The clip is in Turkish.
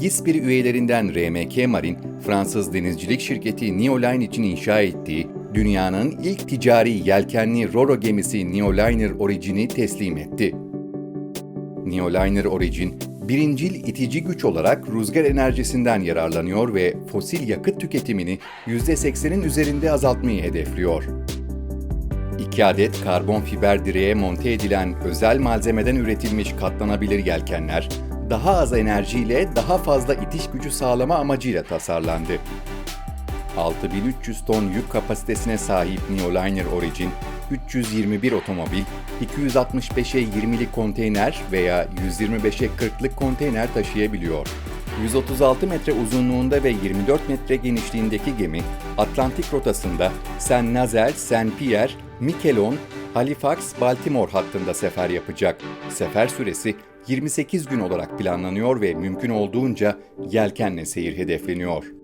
GİSPİR üyelerinden RMK Marin, Fransız denizcilik şirketi Neoline için inşa ettiği dünyanın ilk ticari yelkenli Roro gemisi Neoliner Origin'i teslim etti. Neoliner Origin, birincil itici güç olarak rüzgar enerjisinden yararlanıyor ve fosil yakıt tüketimini %80'in üzerinde azaltmayı hedefliyor. 2 adet karbon fiber direğe monte edilen özel malzemeden üretilmiş katlanabilir yelkenler, daha az enerjiyle daha fazla itiş gücü sağlama amacıyla tasarlandı. 6300 ton yük kapasitesine sahip Neoliner Origin, 321 otomobil, 265'e 20'lik konteyner veya 125'e 40'lık konteyner taşıyabiliyor. 136 metre uzunluğunda ve 24 metre genişliğindeki gemi, Atlantik rotasında Saint Nazaire, Saint Pierre, Miquelon, Halifax, Baltimore hattında sefer yapacak. Sefer süresi 28 gün olarak planlanıyor ve mümkün olduğunca yelkenle seyir hedefleniyor.